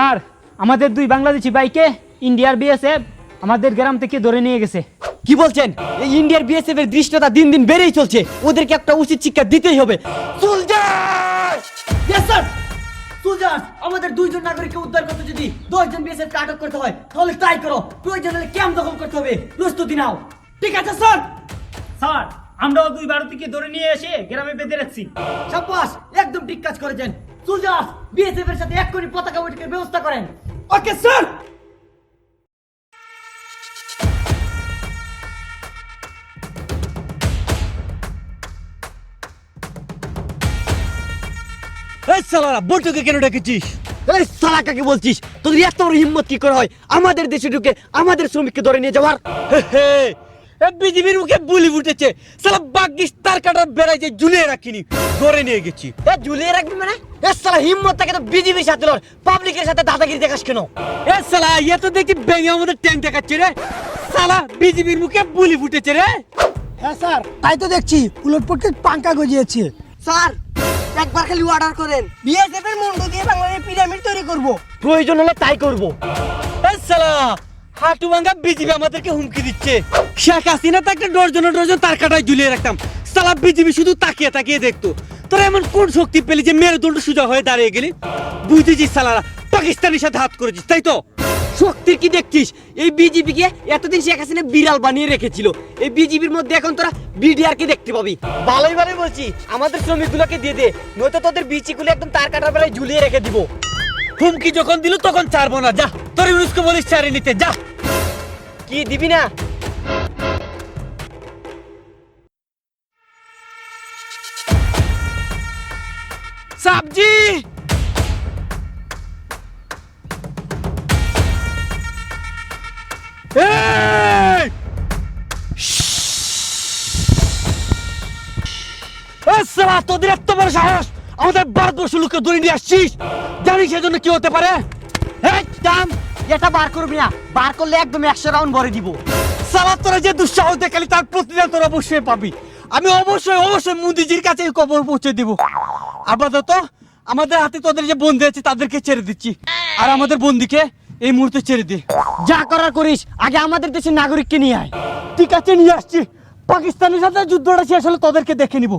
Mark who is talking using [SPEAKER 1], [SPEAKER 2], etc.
[SPEAKER 1] Sir আমাদের দুই বাংলাদেশি বাইকে ইন্ডিয়ার বিএসএফ আমাদের গ্রাম থেকে ধরে নিয়ে গেছে।
[SPEAKER 2] কি বলছেন? এই ইন্ডিয়ার বিএসএফ এর দৃষ্টতা দিন দিন বেড়েই চলছে। ওদেরকে একটা উচিত শিক্ষা দিতেই হবে। আমাদের দুইজন নাগরিককে উদ্ধার করতে যদি দশজন বিএসএফ আটক করতে হয় তাহলে ট্রাই করো। প্রয়োজন হলে ক্যাম্প দখল করতে হবে। প্রস্তুতি নাও। ঠিক আছে স্যার
[SPEAKER 1] স্যার আমরাও দুই ভারতীয়কে ধরে নিয়ে এসে গ্রামে বেঁধে রাখছি।
[SPEAKER 2] সাব্বাস একদম ঠিক কাজ করেছেন। সোলজার বিএসএফ এর সাথে এক্ষুনি পতাকা বৈঠকের ব্যবস্থা করেন। ওকে স্যার
[SPEAKER 3] এই সালারা বৈঠকে কেন ডেকেছিস?
[SPEAKER 2] এই সালা কাকে বলছিস? তোদের এত বড় হিম্মত কি করে হয়? আমাদের দেশে ঢুকে আমাদের শ্রমিককে ধরে নিয়ে যাওয়ার?
[SPEAKER 3] বিজিবির মুখে বুলি ফুটেছে। সালা বাগিস তার কাটার বেড়াইছে ঝুলিয়ে রাখিনি ধরে নিয়ে গেছি।
[SPEAKER 2] এ ঝুলিয়ে রাখবি মানে? এ সালা হিম্মত থাকে তো বিজিবির সাথে লড় পাবলিকের সাথে দাদাগিরি দেখাস কেন?
[SPEAKER 3] এ সালা ইয়ে তো দেখি ব্যাঙে আমাদের ট্যাঙ্ক দেখাচ্ছে রে। সালা বিজিবির মুখে বুলি ফুটেছে রে।
[SPEAKER 4] হ্যাঁ স্যার তাই তো দেখছি উলট পক্ষে পাঙ্কা গজিয়েছে।
[SPEAKER 5] স্যার একবার খালি অর্ডার করেন। বিএসএফ এর মুন্ডু দিয়ে বাংলাদেশের পিরামিড তৈরি করব।
[SPEAKER 2] প্রয়োজন হলে তাই করব।
[SPEAKER 3] এ সালা হাঁটু ভাঙ্গা বিজিবি আমাদেরকে হুমকি দিচ্ছে। শেখ হাসিনা তাকে ডরজন ডরজন তার কাটায় ঝুলিয়ে রাখতাম। সালা বিজিবি শুধু তাকিয়ে তাকিয়ে দেখতো। তোরা এমন কোন শক্তি পেলি যে মেরুদণ্ড সোজা হয়ে দাঁড়িয়ে গেলি? বুঝেছিস সালারা, পাকিস্তানের সাথে হাত করেছিস, তাই তো?
[SPEAKER 2] শক্তির কি দেখছিস? এই বিজিবি কে এতদিন শেখ হাসিনা বিড়াল বানিয়ে রেখেছিল। এই বিজিবির মধ্যে এখন তোরা বিডিআর কে দেখতে পাবি। ভালোই ভালোই বলছি, আমাদের শ্রমিকগুলোকে দিয়ে দে, নয়তো তোদের বিচিগুলো একদম তার কাটার বেলায় ঝুলিয়ে রেখে দিব।
[SPEAKER 3] হুমকি যখন দিল তখন ছাড়বো না, যা। তোর ইউনুসকে বলিস ছাড়ে নিতে, যা।
[SPEAKER 2] কি দিবি না?
[SPEAKER 3] সাবজি! তোদের এত বড় সাহস! আমাদের ভারতবর্ষ লোককে ধরে নিয়ে আসছিস? জানিস সেজন্য কি হতে পারে?
[SPEAKER 2] দাম এটা বার করবি না। বার করলে একদম একশো রাউন্ড ভরে দিব।
[SPEAKER 3] সালা, তোরা যে দুঃসাহস দেখালি, তার প্রতিদান তোরা অবশ্যই পাবি। আমি অবশ্যই অবশ্যই মোদিজির কাছে খবর পৌঁছে দিব। আপাতত আমাদের হাতে তোদের যে বন্দি আছে, তাদেরকে ছেড়ে দিচ্ছি। আর আমাদের বন্দিকে এই মুহূর্তে ছেড়ে দে।
[SPEAKER 2] যা করার করিস, আগে আমাদের দেশের নাগরিককে নিয়ে আয়।
[SPEAKER 3] ঠিক আছে, নিয়ে আসছি। পাকিস্তানের সাথে যুদ্ধটা শেষ হলে তোদেরকে দেখে নিব।